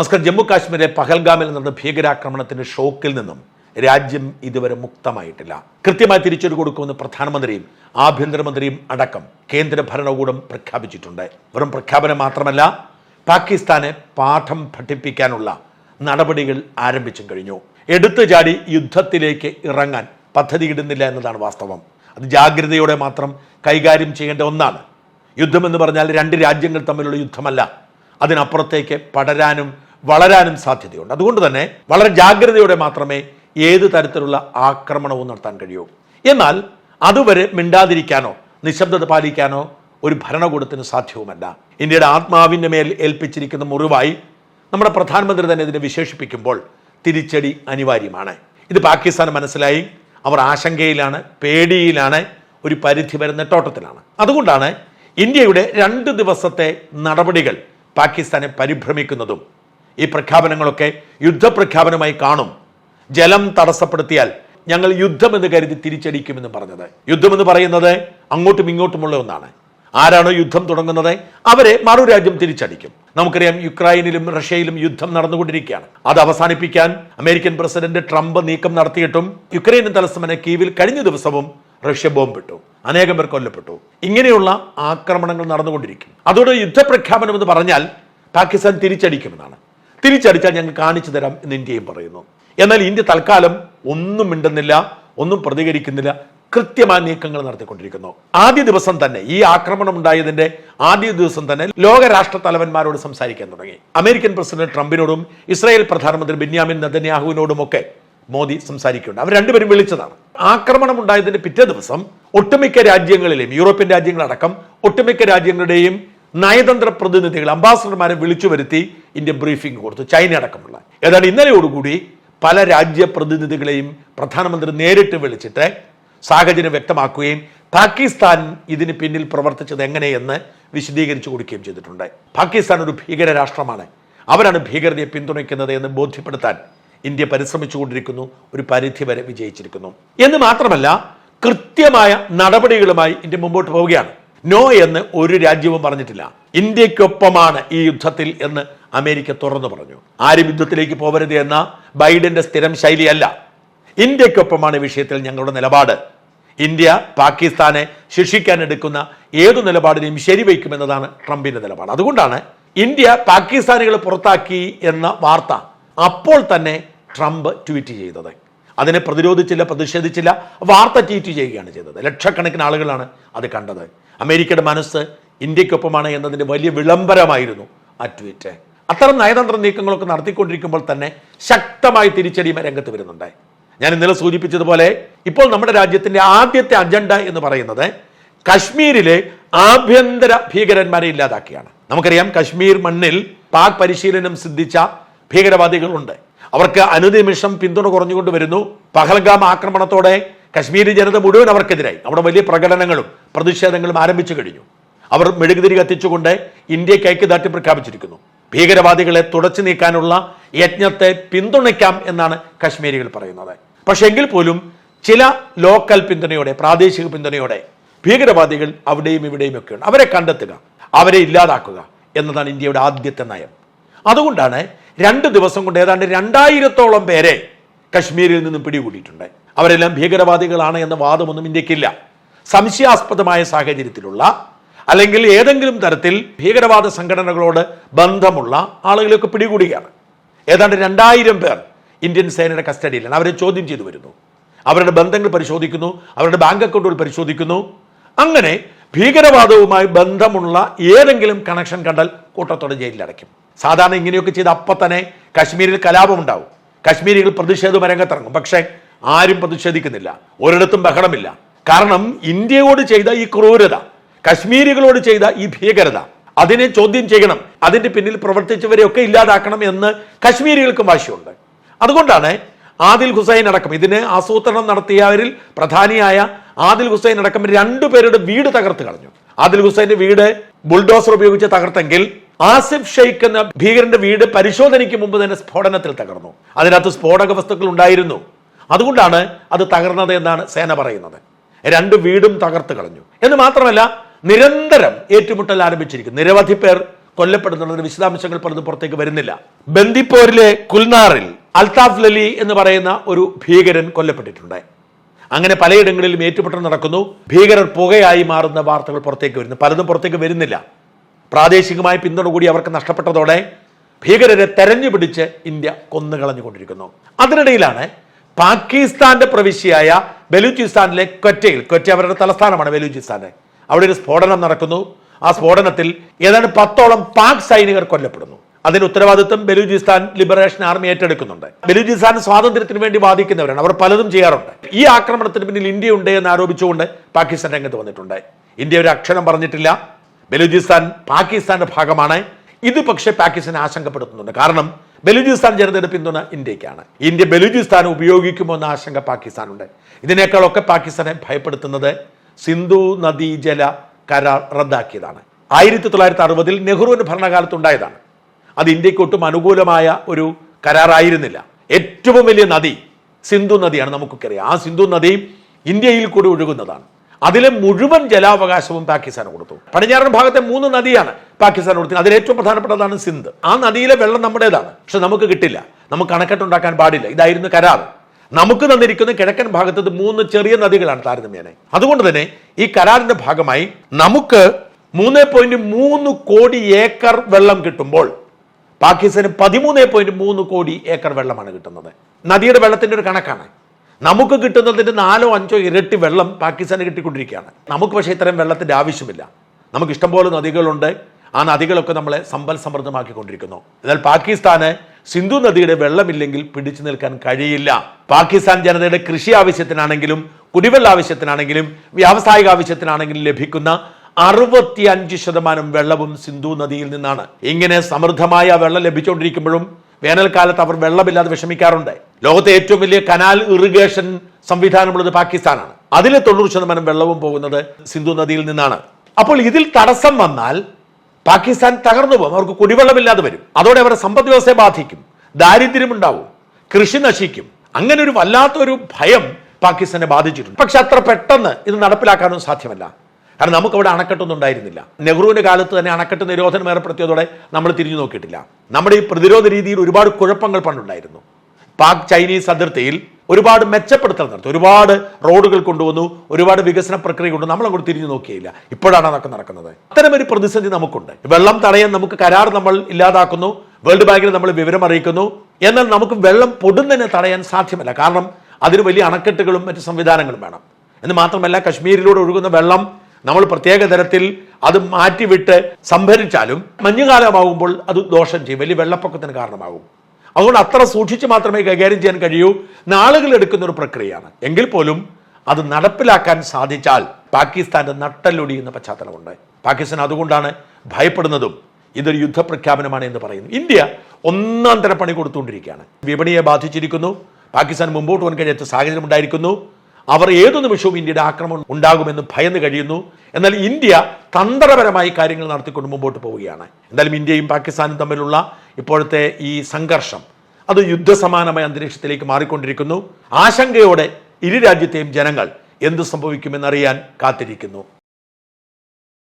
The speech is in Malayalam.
നമസ്കാരം. ജമ്മു കാശ്മീരിലെ പഹൽഗാമിൽ നടന്ന ഭീകരാക്രമണത്തിന്റെ ഷോക്കിൽ നിന്നും രാജ്യം ഇതുവരെ മുക്തമായിട്ടില്ല. കൃത്യമായി തിരിച്ചടി കൊടുക്കുമെന്ന് പ്രധാനമന്ത്രിയും ആഭ്യന്തരമന്ത്രിയും അടക്കം കേന്ദ്ര ഭരണകൂടം പ്രഖ്യാപിച്ചിട്ടുണ്ട്. വെറും പ്രഖ്യാപനം മാത്രമല്ല പാകിസ്ഥാനെ പാഠം പഠിപ്പിക്കാനുള്ള നടപടികൾ ആരംഭിച്ചും കഴിഞ്ഞു. എടുത്തു ചാടി യുദ്ധത്തിലേക്ക് ഇറങ്ങാൻ പദ്ധതിയിടുന്നില്ല എന്നതാണ് വാസ്തവം. അത് ജാഗ്രതയോടെ മാത്രം കൈകാര്യം ചെയ്യേണ്ട ഒന്നാണ്. യുദ്ധമെന്ന് പറഞ്ഞാൽ രണ്ട് രാജ്യങ്ങൾ തമ്മിലുള്ള യുദ്ധമല്ല. അതിനപ്പുറത്തേക്ക് പടരാനും വളരാനും സാധ്യതയുണ്ട്. അതുകൊണ്ട് തന്നെ വളരെ ജാഗ്രതയോടെ മാത്രമേ ഏത് തരത്തിലുള്ള ആക്രമണവും നടത്താൻ കഴിയൂ. എന്നാൽ അതുവരെ മിണ്ടാതിരിക്കാനോ നിശബ്ദത പാലിക്കാനോ ഒരു ഭരണകൂടത്തിന് സാധ്യവുമല്ല. ഇന്ത്യയുടെ ആത്മാവിന്റെ മേൽ ഏൽപ്പിച്ചിരിക്കുന്ന മുറിവായി നമ്മുടെ പ്രധാനമന്ത്രി തന്നെ ഇതിനെ വിശേഷിപ്പിക്കുമ്പോൾ തിരിച്ചടി അനിവാര്യമാണ്. ഇത് പാകിസ്ഥാൻ മനസ്സിലായി. അവർ ആശങ്കയിലാണ് പേടിയിലാണ് ഒരു പരിധി വരെ നെട്ടോട്ടത്തിലാണ്. അതുകൊണ്ടാണ് ഇന്ത്യയുടെ രണ്ട് ദിവസത്തെ നടപടികൾ പാകിസ്ഥാനെ പരിഭ്രമിക്കുന്നതും ഈ പ്രഖ്യാപനങ്ങളൊക്കെ യുദ്ധപ്രഖ്യാപനമായി കാണും. ജലം തടസ്സപ്പെടുത്തിയാൽ ഞങ്ങൾ യുദ്ധം യുദ്ധമെന്ന് കരുതി തിരിച്ചടിക്കുമെന്ന് പറഞ്ഞത്. യുദ്ധമെന്ന് പറയുന്നത് അങ്ങോട്ടും ഇങ്ങോട്ടുമുള്ള ഒന്നാണ്. ആരാണോ യുദ്ധം തുടങ്ങുന്നത് അവരെ മറു രാജ്യം തിരിച്ചടിക്കും. നമുക്കറിയാം യുക്രൈനിലും റഷ്യയിലും യുദ്ധം നടന്നുകൊണ്ടിരിക്കുകയാണ്. അത് അവസാനിപ്പിക്കാൻ അമേരിക്കൻ പ്രസിഡന്റ് ട്രംപ് നീക്കം നടത്തിയിട്ടും യുക്രൈൻ തലസ്ഥാന കീവിൽ കഴിഞ്ഞ ദിവസവും റഷ്യ ബോംബ് ഇട്ടു അനേകം പേർ കൊല്ലപ്പെട്ടു. ഇങ്ങനെയുള്ള ആക്രമണങ്ങൾ നടന്നുകൊണ്ടിരിക്കും. അതോടെ യുദ്ധപ്രഖ്യാപനം എന്ന് പറഞ്ഞാൽ പാകിസ്ഥാൻ തിരിച്ചടിക്കുമെന്നാണ്. തിരിച്ചടിച്ചാൽ ഞങ്ങൾ കാണിച്ചു തരാം എന്ന് ഇന്ത്യയും പറയുന്നു. എന്നാൽ ഇന്ത്യ തൽക്കാലം ഒന്നും മിണ്ടുന്നില്ല ഒന്നും പ്രതികരിക്കുന്നില്ല കൃത്യമായ നീക്കങ്ങൾ നടത്തിക്കൊണ്ടിരിക്കുന്നു. ആദ്യ ദിവസം തന്നെ ഈ ആക്രമണം ഉണ്ടായതിന്റെ ആദ്യ ദിവസം തന്നെ ലോകരാഷ്ട്ര തലവന്മാരോട് സംസാരിക്കാൻ തുടങ്ങി. അമേരിക്കൻ പ്രസിഡന്റ് ട്രംപിനോടും ഇസ്രായേൽ പ്രധാനമന്ത്രി ബെന്യാമിൻ നദന്യാഹുവിനോടും ഒക്കെ മോദി സംസാരിക്കുന്നുണ്ട്. അവർ രണ്ടുപേരും വിളിച്ചതാണ്. ആക്രമണം ഉണ്ടായതിന്റെ പിറ്റേ ദിവസം ഒട്ടുമിക്ക രാജ്യങ്ങളിലെയും യൂറോപ്യൻ രാജ്യങ്ങളടക്കം ഒട്ടുമിക്ക രാജ്യങ്ങളുടെയും നയതന്ത്ര പ്രതിനിധികൾ അംബാസഡർമാരെ വിളിച്ചു വരുത്തി ഇന്ത്യ ബ്രീഫിംഗ് കൊടുത്തു ചൈന അടക്കമുള്ള. ഏതാണ്ട് ഇന്നലെയോടുകൂടി പല രാജ്യ പ്രതിനിധികളെയും പ്രധാനമന്ത്രി നേരിട്ട് വിളിച്ചിട്ട് സാഹചര്യം വ്യക്തമാക്കുകയും പാകിസ്ഥാൻ ഇതിന് പിന്നിൽ പ്രവർത്തിച്ചത് എങ്ങനെയെന്ന് വിശദീകരിച്ചു കൊടുക്കുകയും ചെയ്തിട്ടുണ്ട്. പാകിസ്ഥാൻ ഒരു ഭീകര രാഷ്ട്രമാണ്. അവരാണ് ഭീകരതയെ പിന്തുണയ്ക്കുന്നത് എന്ന് ബോധ്യപ്പെടുത്താൻ ഇന്ത്യ പരിശ്രമിച്ചുകൊണ്ടിരിക്കുന്നു ഒരു പരിധി വരെ വിജയിച്ചിരിക്കുന്നു. എന്ന് മാത്രമല്ല കൃത്യമായ നടപടികളുമായി ഇന്ത്യ മുമ്പോട്ട് പോവുകയാണ്. നോ എന്ന് ഒരു രാജ്യവും പറഞ്ഞിട്ടില്ല. ഇന്ത്യക്കൊപ്പമാണ് ഈ യുദ്ധത്തിൽ എന്ന് അമേരിക്ക തുറന്നു പറഞ്ഞു. ആരും യുദ്ധത്തിലേക്ക് പോകരുത് എന്ന ബൈഡന്റെ സ്ഥിരം ശൈലിയല്ല. ഇന്ത്യക്കൊപ്പമാണ് വിഷയത്തിൽ ഞങ്ങളുടെ നിലപാട്. ഇന്ത്യ പാകിസ്ഥാനെ ശിക്ഷിക്കാൻ എടുക്കുന്ന ഏതു നിലപാടിനെയും ശരിവയ്ക്കുമെന്നതാണ് ട്രംപിന്റെ നിലപാട്. അതുകൊണ്ടാണ് ഇന്ത്യ പാകിസ്ഥാനികളെ പുറത്താക്കി എന്ന വാർത്ത അപ്പോൾ തന്നെ ട്രംപ് ട്വീറ്റ് ചെയ്തത്. അതിനെ പ്രതിരോധിച്ചില്ല പ്രതിഷേധിച്ചില്ല വാർത്ത ട്വീറ്റ് ചെയ്യുകയാണ് ചെയ്തത്. ലക്ഷക്കണക്കിന് ആളുകളാണ് അത് കണ്ടത്. അമേരിക്കയുടെ മനസ്സ് ഇന്ത്യക്കൊപ്പമാണ് എന്നതിന്റെ വലിയ വിളംബരമായിരുന്നു ആ ട്വീറ്റ്. അത്തരം നയതന്ത്ര നീക്കങ്ങളൊക്കെ നടത്തിക്കൊണ്ടിരിക്കുമ്പോൾ തന്നെ ശക്തമായി തിരിച്ചടി രംഗത്ത് വരുന്നുണ്ട്. ഞാൻ ഇന്നലെ സൂചിപ്പിച്ചതുപോലെ ഇപ്പോൾ നമ്മുടെ രാജ്യത്തിന്റെ ആദ്യത്തെ അജണ്ട എന്ന് പറയുന്നത് കശ്മീരിലെ ആഭ്യന്തര ഭീകരന്മാരെ ഇല്ലാതാക്കിയാണ്. നമുക്കറിയാം കശ്മീർ മണ്ണിൽ പാക് പരിശീലനം സിദ്ധിച്ച ഭീകരവാദികളുണ്ട്. അവർക്ക് അനുനിമിഷം പിന്തുണ കുറഞ്ഞുകൊണ്ട് വരുന്നു. പഹൽഗാം ആക്രമണത്തോടെ കശ്മീരി ജനത മുഴുവൻ അവർക്കെതിരായി. അവിടെ വലിയ പ്രകടനങ്ങളും പ്രതിഷേധങ്ങളും ആരംഭിച്ചു കഴിഞ്ഞു. അവർ മെഴുകുതിരി കത്തിച്ചുകൊണ്ട് ഇന്ത്യയ്ക്ക് ഐക്യദാർഢ്യം പ്രഖ്യാപിച്ചിരിക്കുന്നു. ഭീകരവാദികളെ തുടച്ചു നീക്കാനുള്ള യജ്ഞത്തെ പിന്തുണയ്ക്കാം എന്നാണ് കശ്മീരികൾ പറയുന്നത്. പക്ഷെ എങ്കിൽ പോലും ചില ലോക്കൽ പിന്തുണയോടെ പ്രാദേശിക പിന്തുണയോടെ ഭീകരവാദികൾ അവിടെയും ഇവിടെയും ഒക്കെയുണ്ട് അവരെ കണ്ടെത്തുക അവരെ ഇല്ലാതാക്കുക എന്നതാണ് ഇന്ത്യയുടെ ആദ്യത്തെ നയം. അതുകൊണ്ടാണ് രണ്ട് ദിവസം കൊണ്ട് ഏതാണ്ട് രണ്ടായിരത്തോളം പേരെ കശ്മീരിൽ നിന്നും പിടികൂടിയിട്ടുണ്ട്. അവരെല്ലാം ഭീകരവാദികളാണ് എന്ന വാദമൊന്നും ഇന്ത്യക്കില്ല. സംശയാസ്പദമായ സാഹചര്യത്തിലുള്ള അല്ലെങ്കിൽ ഏതെങ്കിലും തരത്തിൽ ഭീകരവാദ സംഘടനകളോട് ബന്ധമുള്ള ആളുകളെയൊക്കെ പിടികൂടുകയാണ്. ഏതാണ്ട് രണ്ടായിരം പേർ ഇന്ത്യൻ സേനയുടെ കസ്റ്റഡിയിലാണ്. അവരെ ചോദ്യം ചെയ്തു വരുന്നു. അവരുടെ ബന്ധങ്ങൾ പരിശോധിക്കുന്നു. അവരുടെ ബാങ്ക് അക്കൗണ്ടുകൾ പരിശോധിക്കുന്നു. അങ്ങനെ ഭീകരവാദവുമായി ബന്ധമുള്ള ഏതെങ്കിലും കണക്ഷൻ കണ്ടാൽ കൂട്ടത്തോടെ ജയിലിലടയ്ക്കും. സാധാരണ ഇങ്ങനെയൊക്കെ ചെയ്ത് അപ്പം തന്നെ കശ്മീരിൽ കലാപമുണ്ടാവും കശ്മീരികൾ പ്രതിഷേധം രംഗത്തിറങ്ങും പക്ഷേ ആരും പ്രതിഷേധിക്കുന്നില്ല. ഒരിടത്തും ബഹളമില്ല. കാരണം ഇന്ത്യയോട് ചെയ്ത ഈ ക്രൂരത കശ്മീരികളോട് ചെയ്ത ഈ ഭീകരത അതിനെ ചോദ്യം ചെയ്യണം അതിന്റെ പിന്നിൽ പ്രവർത്തിച്ചവരെയൊക്കെ ഇല്ലാതാക്കണം എന്ന് കശ്മീരികൾക്കും വാശിയുണ്ട്. അതുകൊണ്ടാണ് ആദിൽ ഹുസൈൻ അടക്കം ഇതിന് ആസൂത്രണം നടത്തിയവരിൽ പ്രധാനിയായ ആദിൽ ഹുസൈൻ അടക്കം രണ്ടുപേരുടെ വീട് തകർത്ത് കളഞ്ഞു. ആദിൽ ഹുസൈന്റെ വീട് ബുൾഡോസർ ഉപയോഗിച്ച് തകർത്തെങ്കിൽ ആസിഫ് ഷെയ്ഖ് എന്ന ഭീകരന്റെ വീട് പരിശോധനയ്ക്ക് മുമ്പ് തന്നെ സ്ഫോടനത്തിൽ തകർന്നു. അതിനകത്ത് സ്ഫോടക വസ്തുക്കൾ ഉണ്ടായിരുന്നു. അതുകൊണ്ടാണ് അത് തകർന്നത് എന്നാണ് സേന പറയുന്നത്. രണ്ട് വീടും തകർത്ത് കളഞ്ഞു. എന്ന് മാത്രമല്ല നിരന്തരം ഏറ്റുമുട്ടൽ ആരംഭിച്ചിരിക്കും നിരവധി പേർ കൊല്ലപ്പെടുന്നുള്ളതിന് വിശദാംശങ്ങൾ പലതും പുറത്തേക്ക് വരുന്നില്ല. ബന്ദിപ്പോരിലെ കുൽനാറിൽ അൽതാഫ് ലലി എന്ന് പറയുന്ന ഒരു ഭീകരൻ കൊല്ലപ്പെട്ടിട്ടുണ്ട്. അങ്ങനെ പലയിടങ്ങളിലും ഏറ്റുമുട്ടൽ നടക്കുന്നു. ഭീകരർ പുകയായി മാറുന്ന വാർത്തകൾ പുറത്തേക്ക് വരുന്നു. പലതും പുറത്തേക്ക് വരുന്നില്ല. പ്രാദേശികമായ പിന്തുണ കൂടി അവർക്ക് നഷ്ടപ്പെട്ടതോടെ ഭീകരരെ തെരഞ്ഞു പിടിച്ച് ഇന്ത്യ കൊന്നുകളഞ്ഞുകൊണ്ടിരിക്കുന്നു. അതിനിടയിലാണ് പാകിസ്ഥാന്റെ പ്രവിശ്യയായ ബലൂചിസ്ഥാനിലെ ക്വറ്റയിൽ ക്വറ്റ അവരുടെ തലസ്ഥാനമാണ് ബലൂചിസ്ഥാന് അവിടെ ഒരു സ്ഫോടനം നടക്കുന്നു. ആ സ്ഫോടനത്തിൽ ഏതാണ്ട് പത്തോളം പാക് സൈനികർ കൊല്ലപ്പെടുന്നു. അതിന് ഉത്തരവാദിത്വം ബലൂചിസ്ഥാൻ ലിബറേഷൻ ആർമി ഏറ്റെടുക്കുന്നുണ്ട്. ബലൂചിസ്ഥാൻ സ്വാതന്ത്ര്യത്തിന് വേണ്ടി വാദിക്കുന്നവരാണ്. അവർ പലതും ചെയ്യാറുണ്ട്. ഈ ആക്രമണത്തിന് പിന്നിൽ ഇന്ത്യ ഉണ്ട് എന്ന് ആരോപിച്ചുകൊണ്ട് പാകിസ്ഥാൻ രംഗത്ത് വന്നിട്ടുണ്ട്. ഇന്ത്യ ഒരു അക്ഷരം പറഞ്ഞിട്ടില്ല. ബലൂചിസ്ഥാൻ പാകിസ്ഥാന്റെ ഭാഗമാണ്. ഇത് പക്ഷേ പാകിസ്ഥാനെ ആശങ്കപ്പെടുത്തുന്നുണ്ട്. കാരണം ബലൂചിസ്ഥാൻ ജനതയുടെ പിന്തുണ ഇന്ത്യക്കാണ്. ഇന്ത്യ ബലൂചിസ്ഥാൻ ഉപയോഗിക്കുമോ എന്ന ആശങ്ക പാകിസ്ഥാനുണ്ട്. ഇതിനേക്കാളൊക്കെ പാകിസ്ഥാനെ ഭയപ്പെടുത്തുന്നത് സിന്ധു നദീജല കരാർ റദ്ദാക്കിയതാണ്. ആയിരത്തി തൊള്ളായിരത്തി അറുപതിൽ നെഹ്റുവിന്റെ ഭരണകാലത്ത് ഉണ്ടായതാണ്. അത് ഇന്ത്യയ്ക്ക് ഒട്ടും അനുകൂലമായ ഒരു കരാറായിരുന്നില്ല. ഏറ്റവും വലിയ നദി സിന്ധു നദിയാണ് നമുക്കൊക്കെ അറിയാം. ആ സിന്ധു നദി ഇന്ത്യയിൽ കൂടി ഒഴുകുന്നതാണ്. അതിലെ മുഴുവൻ ജലാവകാശവും പാകിസ്ഥാൻ കൊടുത്തു. പടിഞ്ഞാറൻ ഭാഗത്തെ മൂന്ന് നദിയാണ് പാകിസ്ഥാൻ കൊടുത്തത് അതിൽ ഏറ്റവും പ്രധാനപ്പെട്ടതാണ് സിന്ധ്. ആ നദിയിലെ വെള്ളം നമ്മുടേതാണ്. പക്ഷെ നമുക്ക് കിട്ടില്ല. നമുക്ക് അണക്കെട്ടുണ്ടാക്കാൻ പാടില്ല. ഇതായിരുന്നു കരാർ. നമുക്ക് തന്നിരിക്കുന്ന കിഴക്കൻ ഭാഗത്ത് മൂന്ന് ചെറിയ നദികളാണ് താരതമ്യേന. അതുകൊണ്ട് തന്നെ ഈ കരാറിന്റെ ഭാഗമായി നമുക്ക് മൂന്ന് പോയിന്റ് മൂന്ന് കോടി ഏക്കർ വെള്ളം കിട്ടുമ്പോൾ പാകിസ്ഥാന് പതിമൂന്ന് പോയിന്റ് മൂന്ന് കോടി ഏക്കർ വെള്ളമാണ് കിട്ടുന്നത്. നദിയുടെ വെള്ളത്തിന്റെ ഒരു കണക്കാണ്. നമുക്ക് കിട്ടുന്നതിന്റെ നാലോ അഞ്ചോ ഇരട്ടി വെള്ളം പാകിസ്ഥാന് കിട്ടിക്കൊണ്ടിരിക്കുകയാണ്. നമുക്ക് പക്ഷേ ഇത്രയും വെള്ളത്തിന്റെ ആവശ്യമില്ല. നമുക്ക് ഇഷ്ടംപോലെ നദികളുണ്ട്. ആ നദികളൊക്കെ നമ്മളെ സമ്പൽ സമൃദ്ധമാക്കിക്കൊണ്ടിരിക്കുന്നു. എന്നാൽ പാകിസ്ഥാന് സിന്ധു നദിയുടെ വെള്ളമില്ലെങ്കിൽ പിടിച്ചു നിൽക്കാൻ കഴിയില്ല. പാകിസ്ഥാൻ ജനതയുടെ കൃഷി ആവശ്യത്തിനാണെങ്കിലും കുടിവെള്ള ആവശ്യത്തിനാണെങ്കിലും വ്യാവസായിക ആവശ്യത്തിനാണെങ്കിലും ലഭിക്കുന്ന അറുപത്തി അഞ്ച് ശതമാനം വെള്ളവും സിന്ധു നദിയിൽ നിന്നാണ്. ഇങ്ങനെ സമൃദ്ധമായ വെള്ളം ലഭിച്ചുകൊണ്ടിരിക്കുമ്പോഴും വേനൽക്കാലത്ത് അവർ വെള്ളമില്ലാതെ വിഷമിക്കാറുണ്ട്. ലോകത്തെ ഏറ്റവും വലിയ കനാൽ ഇറിഗേഷൻ സംവിധാനമുള്ളത് പാകിസ്ഥാനാണ്. അതിലെ തൊണ്ണൂറ് ശതമാനം വെള്ളവും പോകുന്നത് സിന്ധു നദിയിൽ നിന്നാണ്. അപ്പോൾ ഇതിൽ തടസ്സം വന്നാൽ പാകിസ്ഥാൻ തകർന്നു പോകും. അവർക്ക് കുടിവെള്ളമില്ലാതെ വരും. അതോടെ അവരുടെ സമ്പദ് വ്യവസ്ഥയെ ബാധിക്കും. ദാരിദ്ര്യമുണ്ടാവും കൃഷി നശിക്കും. അങ്ങനെ ഒരു വല്ലാത്തൊരു ഭയം പാകിസ്ഥാനെ ബാധിച്ചിട്ടുണ്ട്. പക്ഷെ അത്ര പെട്ടെന്ന് ഇത് നടപ്പിലാക്കാനും സാധ്യമല്ല. കാരണം നമുക്കവിടെ അണക്കെട്ടൊന്നും ഉണ്ടായിരുന്നില്ല. നെഹ്റുവിന്റെ കാലത്ത് തന്നെ അണക്കെട്ട് നിരോധനം ഏർപ്പെടുത്തിയതോടെ നമ്മൾ തിരിഞ്ഞു നോക്കിയിട്ടില്ല. നമ്മുടെ ഈ പ്രതിരോധ രീതിയിൽ ഒരുപാട് കുഴപ്പങ്ങൾ പണ്ടുണ്ടായിരുന്നു. പാക് ചൈനീസ് അതിർത്തിയിൽ ഒരുപാട് മെച്ചപ്പെടുത്തൽ നടത്തി. ഒരുപാട് റോഡുകൾ കൊണ്ടുവന്നു ഒരുപാട് വികസന പ്രക്രിയ കൊണ്ടു നമ്മൾ അങ്ങോട്ട് തിരിഞ്ഞു നോക്കിയില്ല. ഇപ്പോഴാണ് അതൊക്കെ നടക്കുന്നത്. അത്തരമൊരു പ്രതിസന്ധി നമുക്കുണ്ട്. വെള്ളം തടയാൻ നമുക്ക് കരാർ നമ്മൾ ഇല്ലാതാക്കുന്നു. വേൾഡ് ബാങ്കിൽ നമ്മൾ വിവരം അറിയിക്കുന്നു. എന്നാൽ നമുക്ക് വെള്ളം പൊടുന്നതിനെ തടയാൻ സാധ്യമല്ല. കാരണം അതിന് വലിയ അണക്കെട്ടുകളും മറ്റ് സംവിധാനങ്ങളും വേണം. എന്ന് മാത്രമല്ല കശ്മീരിലൂടെ ഒഴുകുന്ന വെള്ളം നമ്മൾ പ്രത്യേക തരത്തിൽ അത് മാറ്റിവിട്ട് സംഭരിച്ചാലും മഞ്ഞുകാലമാകുമ്പോൾ അത് ദോഷം ചെയ്യും വലിയ വെള്ളപ്പൊക്കത്തിന് കാരണമാകും. അതുകൊണ്ട് അത്ര സൂക്ഷിച്ച് മാത്രമേ കൈകാര്യം ചെയ്യാൻ കഴിയൂ. നാളുകൾ എടുക്കുന്ന ഒരു പ്രക്രിയയാണ്. എങ്കിൽ പോലും അത് നടപ്പിലാക്കാൻ സാധിച്ചാൽ പാകിസ്ഥാന്റെ നട്ടല്ലൊടിയുന്ന പശ്ചാത്തലമുണ്ട്. പാകിസ്ഥാൻ അതുകൊണ്ടാണ് ഭയപ്പെടുന്നതും ഇതൊരു യുദ്ധപ്രഖ്യാപനമാണ് എന്ന് പറയുന്നു. ഇന്ത്യ ഒന്നാം തരം പണി കൊടുത്തുകൊണ്ടിരിക്കുകയാണ്. വിപണിയെ ബാധിച്ചിരിക്കുന്നു. പാകിസ്ഥാൻ മുമ്പോട്ട് പോകാൻ കഴിയാത്ത സാഹചര്യം ഉണ്ടായിരിക്കുന്നു. അവർ ഏതു നിമിഷവും ഇന്ത്യയുടെ ആക്രമണം ഉണ്ടാകുമെന്ന് ഭയന്ന് കഴിയുന്നു. എന്നാൽ ഇന്ത്യ തന്ത്രപരമായി കാര്യങ്ങൾ നടത്തിക്കൊണ്ട് മുമ്പോട്ട് പോവുകയാണ്. എന്തായാലും ഇന്ത്യയും പാകിസ്ഥാനും തമ്മിലുള്ള ഇപ്പോഴത്തെ ഈ സംഘർഷം അത് യുദ്ധസമാനമായ അന്തരീക്ഷത്തിലേക്ക് മാറിക്കൊണ്ടിരിക്കുന്നു. ആശങ്കയോടെ ഇരു രാജ്യത്തെയും ജനങ്ങൾ എന്ത് സംഭവിക്കുമെന്നറിയാൻ കാത്തിരിക്കുന്നു.